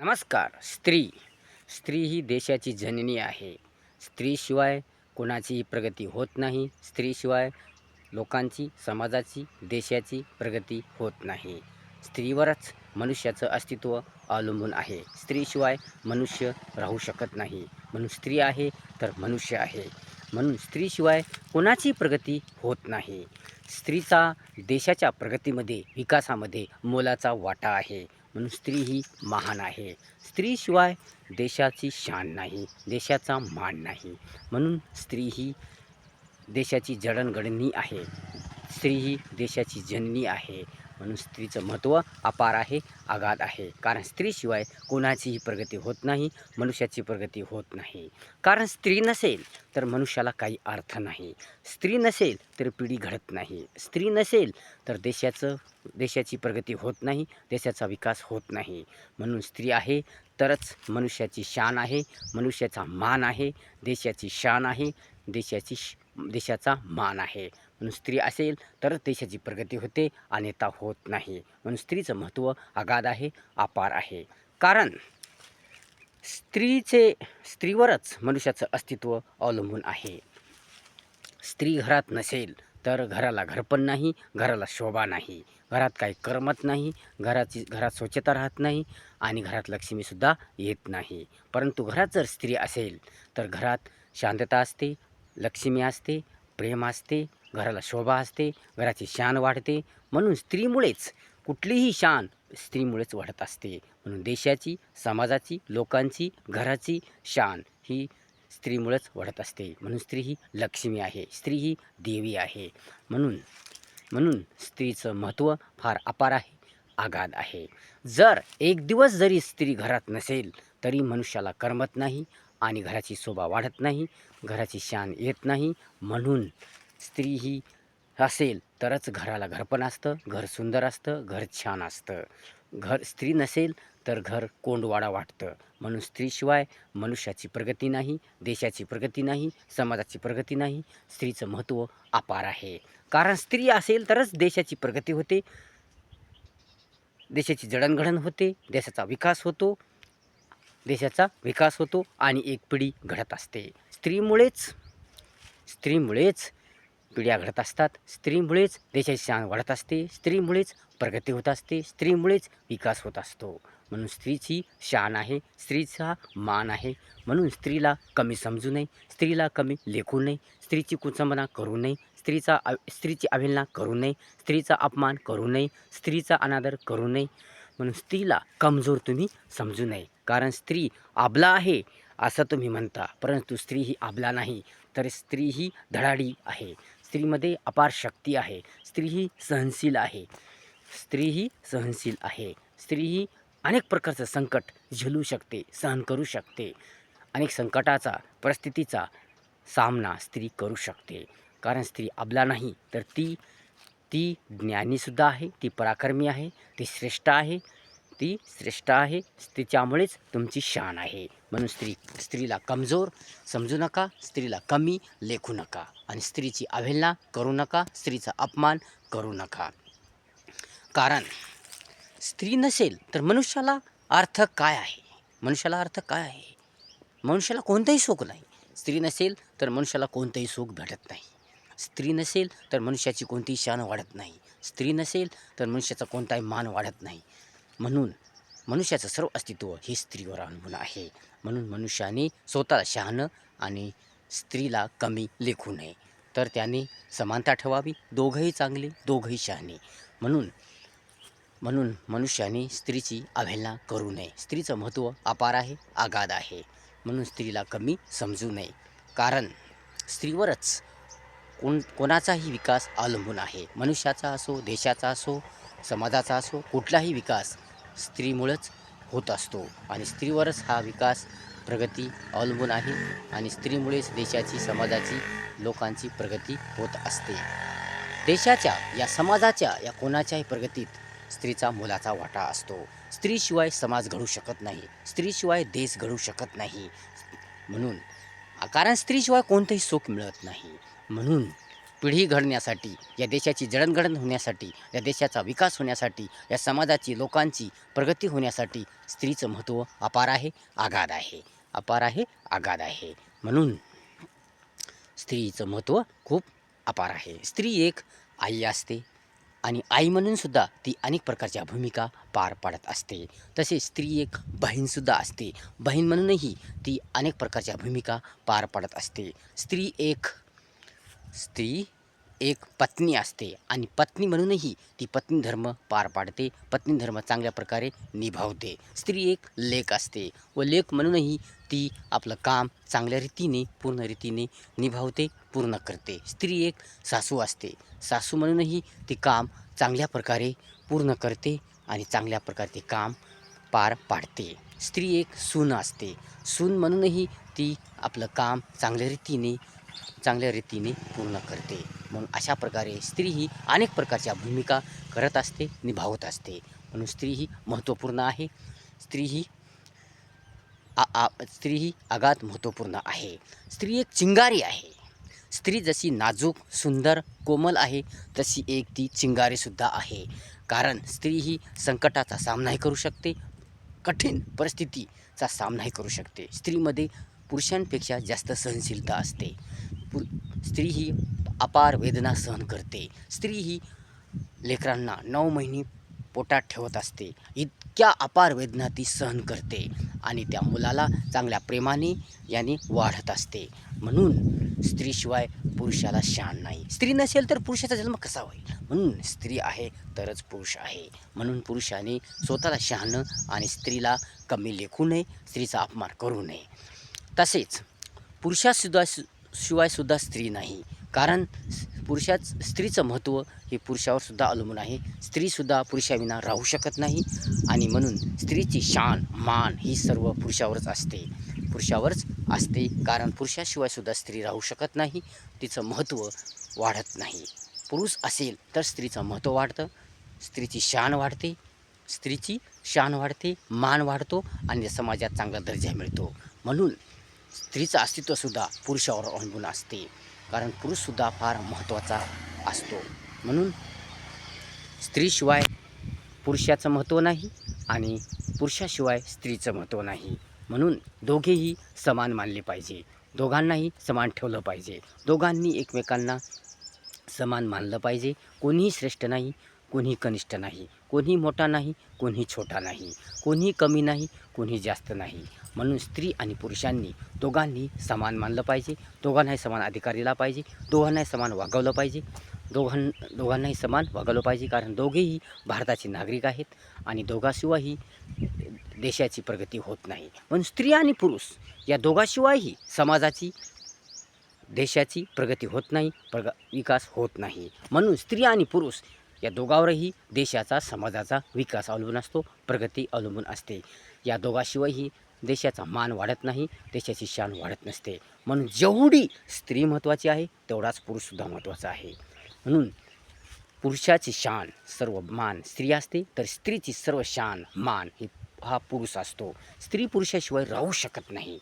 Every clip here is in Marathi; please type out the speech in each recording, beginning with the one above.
नमस्कार स्त्री. स्त्री ही देशाची जननी आहे. स्त्रीशिवाय कोणाचीही प्रगती होत नाही. स्त्रीशिवाय लोकांची समाजाची देशाची प्रगती होत नाही. स्त्रीवरच मनुष्याचं अस्तित्व अवलंबून आहे. स्त्रीशिवाय मनुष्य राहू शकत नाही. म्हणून स्त्री आहे तर मनुष्य आहे. म्हणून स्त्रीशिवाय कोणाची प्रगती होत नाही. स्त्रीचा देशाच्या प्रगतीमध्ये विकासामध्ये मोलाचा वाटा आहे. म्हणून स्त्री ही महान आहे. स्त्रीशिवाय देशाची शान नाही देशाचा मान नाही. म्हणून स्त्री ही देशाची जडणघडणी आहे. स्त्री ही देशाची जननी आहे. म्हणून स्त्रीचं महत्त्व अपार आहे आघात आहे. कारण स्त्रीशिवाय कोणाचीही प्रगती होत नाही मनुष्याची प्रगती होत नाही. कारण स्त्री नसेल तर मनुष्याला काही अर्थ नाही. स्त्री नसेल तर पिढी घडत नाही. स्त्री नसेल तर देशाचं देशाची प्रगती होत नाही देशाचा विकास होत नाही. म्हणून स्त्री आहे तरच मनुष्याची शान आहे मनुष्याचा मान आहे देशाची शान आहे देशाची श देशाचा मान आहे. म्हणून स्त्री असेल तरच देशाची प्रगती होते अन्यथा होत नाही. म्हणून स्त्रीचं महत्त्व अगाध आहे अपार आहे. कारण स्त्रीचे स्त्रीवरच मनुष्याचं अस्तित्व अवलंबून आहे. स्त्री घरात नसेल तर घराला घरपण नाही घराला शोभा नाही. घरात काही करमत नाही घराची घरात स्वच्छता राहत नाही आणि घरात लक्ष्मीसुद्धा येत नाही. परंतु घरात जर स्त्री असेल तर घरात शांतता असते लक्ष्मी असते प्रेम असते घराला शोभा असते घराची शान वाढते. म्हणून स्त्रीमुळेच कुठलीही शान स्त्रीमुळेच वाढत असते. म्हणून देशाची समाजाची लोकांची घराची शान ही स्त्रीमुळेच वाढत असते. म्हणून स्त्री ही लक्ष्मी आहे. स्त्री ही देवी आहे. म्हणून म्हणून स्त्रीचं महत्त्व फार अपार आहे आगाध आहे. जर एक दिवस जरी स्त्री घरात नसेल तरी मनुष्याला करमत नाही आणि घराची शोभा वाढत नाही घराची शान येत नाही. म्हणून स्त्री ही असेल तरच घराला घरपण असतं घर सुंदर असतं घर छान असतं. घर स्त्री नसेल तर घर कोंडवाडा वाटतं. म्हणून स्त्रीशिवाय मनुष्याची प्रगती नाही देशाची प्रगती नाही समाजाची प्रगती नाही स्त्रीचं महत्त्व अपार आहे. कारण स्त्री असेल तरच देशाची प्रगती होते देशाची जडणघडण होते देशाचा विकास होतो देशाचा विकास होतो आणि एक पिढी घडत असते. स्त्रीमुळेच स्त्रीमुळेच पिढ्या घडत असतात. स्त्रीमुळेच देशाची शान वाढत असते. स्त्रीमुळेच प्रगती होत असते. स्त्रीमुळेच विकास होत असतो. म्हणून स्त्रीची शान आहे. स्त्रीचा मान आहे. म्हणून स्त्रीला कमी समजू नये. स्त्रीला कमी लेखू नये. स्त्रीची कुचंबना करू नये. स्त्रीचा स्त्रीची अवहेलना करू नये. स्त्रीचा अपमान करू नये. स्त्रीचा अनादर करू नये. म्हणून स्त्रीला कमजोर तुम्ही समजू नये. कारण स्त्री आबला आहे असं तुम्ही म्हणता. परंतु स्त्री ही आबला नाही तर स्त्री ही धडाडी आहे. स्त्रीमध्ये अपार शक्ती आहे. स्त्री ही सहनशील आहे. स्त्री ही सहनशील आहे. स्त्री ही अनेक प्रकारचं संकट झेलू शकते सहन करू शकते. अनेक संकटाचा परिस्थितीचा सामना स्त्री करू शकते. कारण स्त्री अबला नाही तर ती ती ज्ञानीसुद्धा आहे ती पराक्रमी आहे ती श्रेष्ठ आहे ती श्रेष्ठ आहे तिच्यामुळेच तुमची शान आहे. म्हणून स्त्री स्त्रीला कमजोर समजू नका स्त्रीला कमी लेखू नका आणि स्त्रीची अवहेलना करू नका स्त्रीचा अपमान करू नका. कारण स्त्री नसेल तर मनुष्याला अर्थ काय आहे? मनुष्याला अर्थ काय आहे? मनुष्याला कोणतंही सुख नाही. स्त्री नसेल तर मनुष्याला कोणतंही सुख भेटत नाही. स्त्री नसेल तर मनुष्याची कोणतीही शान वाढत नाही. स्त्री नसेल तर मनुष्याचा कोणताही मान वाढत नाही. म्हणून मनुष्याचं सर्व अस्तित्व हे स्त्रीवर अवलंबून आहे. म्हणून मनुष्याने स्वतःला शहाणं आणि स्त्रीला कमी लेखू नये. तर त्याने समानता ठेवावी दोघंही चांगले दोघंही शहाणे. म्हणून म्हणून मनुष्याने स्त्रीची अवहेलना करू नये. स्त्रीचं महत्त्व अपार आहे आगाध आहे. म्हणून स्त्रीला कमी समजू नये. कारण स्त्रीवरच कोण कोणाचाही विकास अवलंबून आहे. मनुष्याचा असो देशाचा असो समाजाचा असो कुठलाही विकास स्त्रीमुळंच होत असतो. आणि स्त्रीवरच हा विकास प्रगती अवलंबून आहे आणि स्त्रीमुळेच देशाची समाजाची लोकांची प्रगती होत असते. देशाच्या या समाजाच्या या कोणाच्याही प्रगतीत स्त्रीचा मोलाचा वाटा असतो. स्त्रीशिवाय समाज घडू शकत नाही. स्त्रीशिवाय देश घडू शकत नाही. म्हणून कारण स्त्रीशिवाय कोणतंही सुख मिळत नाही. म्हणून पिढी घडण्यासाठी या देशाची जडणघडण होण्यासाठी या देशाचा विकास होण्यासाठी या समाजाची लोकांची प्रगती होण्यासाठी स्त्रीचं महत्त्व अपार आहे आगाध आहे. अपार आहे आगाध आहे. म्हणून स्त्रीचं महत्त्व खूप अपार आहे. स्त्री एक आई असते आणि आई म्हणूनसुद्धा ती अनेक प्रकारच्या भूमिका पार पाडत असते. तसेच स्त्री एक बहीणसुद्धा असते. बहीण म्हणूनही ती अनेक प्रकारच्या भूमिका पार पाडत असते. स्त्री एक स्त्री एक पत्नी असते आणि पत्नी म्हणूनही ती पत्नी धर्म पार पाडते पत्नी धर्म चांगल्या प्रकारे निभावते. स्त्री एक लेख असते व लेख म्हणूनही ती आपलं काम चांगल्या रीतीने पूर्ण रीतीने निभावते पूर्ण करते. स्त्री एक सासू असते. सासू म्हणूनही ती काम चांगल्या प्रकारे पूर्ण करते आणि चांगल्या प्रकारे ते काम पार पाडते. स्त्री एक सून असते. सून म्हणूनही ती आपलं काम चांगल्या रीतीने चांगल्या रीतीने पूर्ण करते. म्हणून अशा प्रकारे स्त्री ही अनेक प्रकारच्या भूमिका करत असते निभावत असते. म्हणून स्त्री ही महत्त्वपूर्ण आहे. स्त्री ही आ आ स्त्री ही आगात महत्त्वपूर्ण आहे. स्त्री एक चिंगारी आहे. स्त्री जशी नाजूक सुंदर कोमल आहे तशी एक ती चिंगारीसुद्धा आहे. कारण स्त्री ही संकटाचा सामनाही करू शकते कठीण परिस्थितीचा सामनाही करू शकते. स्त्रीमध्ये पुरुषांपेक्षा जास्त सहनशीलता असते. पु स्त्री ही अपार वेदना सहन करते. स्त्री ही लेकरांना नऊ महिने पोटात ठेवत असते. इतक्या अपार वेदना ती सहन करते आणि त्या मुलाला चांगल्या प्रेमाने याने वाढत असते. म्हणून स्त्रीशिवाय पुरुषाला शान नाही. स्त्री नसेल तर पुरुषाचा जन्म कसा होईल? म्हणून स्त्री आहे तरच पुरुष आहे. म्हणून पुरुषाने स्वतःला शहाणं आणि स्त्रीला कमी लेखू नये स्त्रीचा अपमान करू नये. तसेच पुरुषासुद्धा शिवायसुद्धा स्त्री नाही. कारण पुरुषाच स्त्रीचं महत्त्व हे पुरुषावरसुद्धा अवलंबून आहे. स्त्रीसुद्धा पुरुषाविना राहू शकत नाही आणि म्हणून स्त्रीची शान मान ही सर्व पुरुषावरच असते. पुरुषावरच असते कारण पुरुषाशिवायसुद्धा स्त्री राहू शकत नाही. तिचं महत्त्व वाढत नाही. पुरुष असेल तर स्त्रीचं महत्त्व वाढतं. स्त्रीची शान वाढते. स्त्रीची शान वाढते मान वाढतो आणि समाजात चांगला दर्जा मिळतो. म्हणून स्त्रीचं अस्तित्वसुद्धा पुरुषावर अवलंबून असते. कारण पुरुषसुद्धा फार महत्त्वाचा असतो. म्हणून स्त्रीशिवाय पुरुषाचं महत्त्व नाही आणि पुरुषाशिवाय स्त्रीचं महत्त्व नाही. म्हणून दोघेही समान मानले पाहिजे. दोघांनाही समान ठेवलं पाहिजे. दोघांनी एकमेकांना समान मानलं पाहिजे. कोणीही श्रेष्ठ नाही कोणी कनिष्ठ नाही. कोणी मोठा नाही कोणी छोटा नाही. कोणी कमी नाही कोणी जास्त नाही. म्हणून स्त्री आणि पुरुषांनी दोघांनी समान मानलं पाहिजे. दोघांनाही समान अधिकार दिला पाहिजे. दोघांनाही समान वागवलं पाहिजे. दोघां दोघांनाही समान वागवलं पाहिजे कारण दोघेही भारताचे नागरिक आहेत आणि दोघाशिवायही देशाची प्रगती होत नाही. म्हणून स्त्री आणि पुरुष या दोघाशिवायही समाजाची देशाची प्रगती होत नाही प्रग विकास होत नाही. म्हणून स्त्री आणि पुरुष या दोघावरही देशाचा समाजाचा विकास अवलंबून असतो प्रगती अवलंबून असते. या दोघाशिवायही देशाचा मान वाढत नाही देशाची शान वाढत नसते. म्हणून जेवढी स्त्री महत्त्वाची आहे तेवढाच पुरुषसुद्धा महत्त्वाचा आहे. म्हणून पुरुषाची शान सर्व मान स्त्री असते तर स्त्रीची सर्व शान मान ही हा पुरुष असतो. स्त्री पुरुषाशिवाय राहू शकत नाही.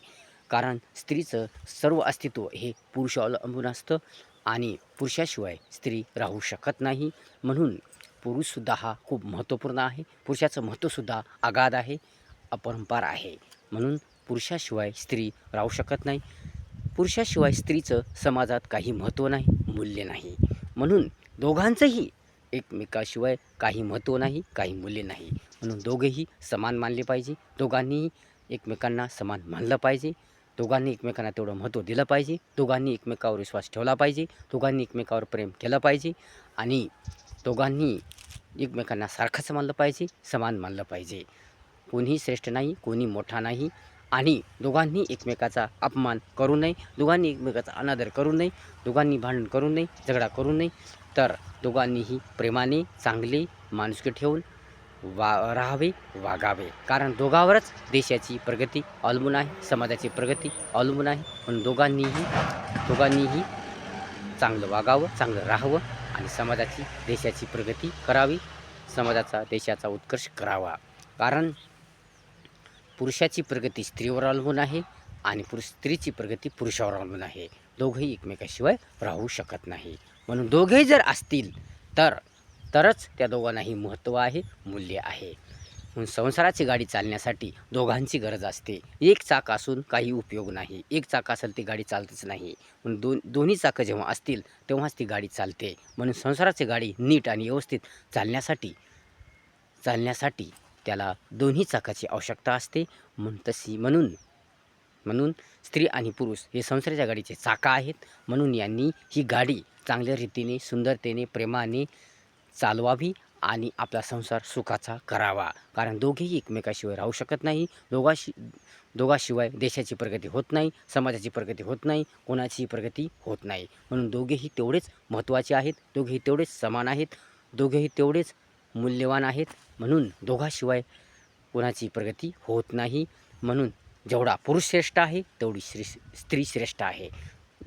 कारण स्त्रीचं सर्व अस्तित्व हे पुरुषावर अवलंबून असतं आणि पुरुषाशिवाय स्त्री राहू शकत नाही. म्हणून पुरुषसुद्धा हा खूप महत्त्वपूर्ण आहे. पुरुषाचं महत्त्वसुद्धा आगाध आहे अपरंपार आहे. म्हणून पुरुषाशिवाय स्त्री राहू शकत नाही. पुरुषाशिवाय स्त्रीचं समाजात काही महत्त्व नाही मूल्य नाही. म्हणून दोघांचंही एकमेकाशिवाय काही महत्त्व नाही काही मूल्य नाही. म्हणून दोघेही समान मानले पाहिजे. दोघांनीही एकमेकांना समान मानलं पाहिजे. दोघांनी एकमेकांना तेवढं महत्त्व दिलं पाहिजे. दोघांनी एकमेकावर विश्वास ठेवला पाहिजे. दोघांनी एकमेकावर प्रेम केलं पाहिजे. आणि दोघांनी एकमेकांना सारखंच मानलं पाहिजे समान मानलं पाहिजे. कोणीही श्रेष्ठ नाही कोणी मोठा नाही आणि दोघांनी एकमेकाचा अपमान करू नये दोघांनी एकमेकाचा अनादर करू नये दोघांनी भांडण करू नये झगडा करू नये. तर दोघांनीही प्रेमाने चांगले माणुसकी ठेवून वा राहावे वागावे. कारण दोघांवरच देशाची प्रगती अवलंबून आहे समाजाची प्रगती अवलंबून आहे. म्हणून दोघांनीही दोघांनीही चांगलं वागावं चांगलं राहावं आणि समाजाची देशाची प्रगती करावी समाजाचा देशाचा उत्कर्ष करावा. कारण पुरुषाची प्रगती स्त्रीवर अवलंबून आहे आणि पुरुष स्त्रीची प्रगती पुरुषावर अवलंबून आहे. दोघंही एकमेकाशिवाय राहू शकत नाही. म्हणून दोघेही जर असतील तर तरच त्या दोघांनाही महत्त्व आहे मूल्य आहे. म्हणून संसाराची गाडी चालण्यासाठी दोघांची गरज असते. एक चाक असून काही उपयोग नाही. एक चाक असेल ती गाडी चालतच नाही. म्हणून दोन दोन्ही चाकं जेव्हा असतील तेव्हाच ती गाडी चालते. म्हणून संसाराची गाडी नीट आणि व्यवस्थित चालण्यासाठी चालण्यासाठी त्याला दोन्ही चाकाची आवश्यकता असते म्हणून तशी म्हणून. म्हणून स्त्री आणि पुरुष हे संसाराच्या गाडीचे चाका आहेत. म्हणून यांनी ही गाडी चांगल्या रीतीने सुंदरतेने प्रेमाने चालवावी आणि आपला संसार सुखाचा करावा. कारण दोघेही एकमेकाशिवाय राहू शकत नाही. दोघाशी दोघाशिवाय देशाची प्रगती होत नाही समाजाची प्रगती होत नाही कोणाचीही प्रगती होत नाही. म्हणून दोघेही तेवढेच महत्त्वाचे आहेत. दोघेही तेवढेच समान आहेत. दोघेही तेवढेच मूल्यवान आहेत म्हणून दोघाशिवाय कोणाची प्रगती होत नाही. म्हणून जेवढा पुरुष श्रेष्ठ आहे तेवढी श्री स्त्री श्रेष्ठ आहे.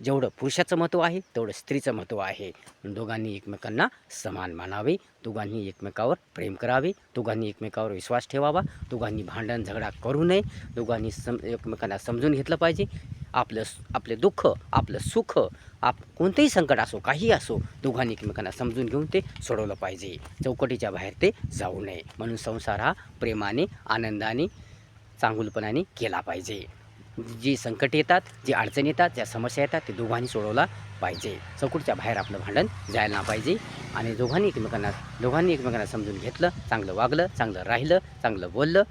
जेवढं पुरुषाचं महत्त्व आहे तेवढं स्त्रीचं महत्त्व आहे. दोघांनी एकमेकांना समान मानावे दोघांनी एकमेकावर प्रेम करावे दोघांनी एकमेकावर विश्वास ठेवावा दोघांनी भांडण झगडा करू नये दोघांनी सम एकमेकांना समजून घेतलं पाहिजे. आपलं आपले दुःख आपलं सुख आप कोणतंही संकट असो काही असो दोघांनी एकमेकांना समजून घेऊन ते सोडवलं पाहिजे. चौकटीच्या बाहेर ते जाऊ नये. म्हणून संसार हा प्रेमाने आनंदाने चांगुलपणाने केला पाहिजे. जी संकट येतात जी अडचणी येतात ज्या समस्या येतात ते दोघांनी सोडवला पाहिजे. चौकटीच्या बाहेर आपलं भांडण जायला ना पाहिजे आणि दोघांनी एकमेकांना दोघांनी एकमेकांना समजून घेतलं चांगलं वागलं चांगलं राहिलं चांगलं बोललं.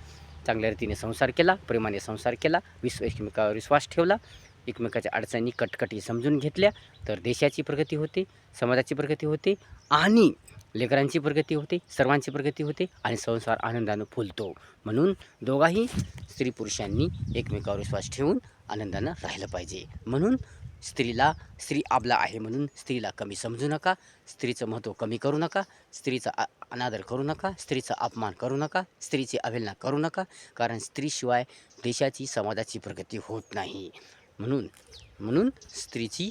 चांगल्या रीतीने संसार केला प्रेमाने संसार केला विश्व एकमेकावर विश्वास ठेवला एकमेकाच्या अडचणी कटकटी समजून घेतल्या तर देशाची प्रगती होते समाजाची प्रगती होते आणि लेकरांची प्रगती होते सर्वांची प्रगती होते आणि संसार आनंदानं फुलतो. म्हणून दोघाही स्त्री पुरुषांनी एकमेकावर विश्वास ठेवून आनंदानं राहिलं पाहिजे. म्हणून स्त्रीला स्त्री आपला आहे म्हणून स्त्रीला कमी समजू नका स्त्रीचं महत्त्व कमी करू नका स्त्रीचा अनादर करू नका स्त्रीचा अपमान करू नका स्त्रीची अवहेलना करू नका कारण स्त्रीशिवाय देशाची समाजाची प्रगती होत नाही. म्हणून म्हणून स्त्रीची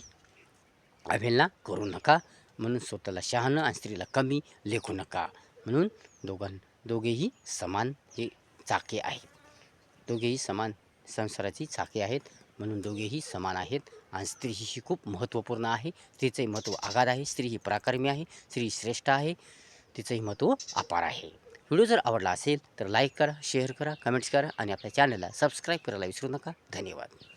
अवहेलना करू नका म्हणून स्वतःला शहाणं आणि स्त्रीला कमी लेखू नका. म्हणून दोघां दोघेही समान हे चाके आहेत. दोघेही समान संसाराची चाके आहेत म्हणून दोघेही समान आहेत. आणि स्त्री ही खूप महत्त्वपूर्ण आहे. स्त्रीचंही महत्त्व आगाध आहे. स्त्री ही पराक्रमी आहे. स्त्री श्रेष्ठ आहे. तिचंही महत्त्व अपार आहे. व्हिडिओ जर आवडला असेल तर लाईक करा शेअर करा कमेंट्स करा आणि आपल्या चॅनलला सबस्क्राईब करायला विसरू नका. धन्यवाद.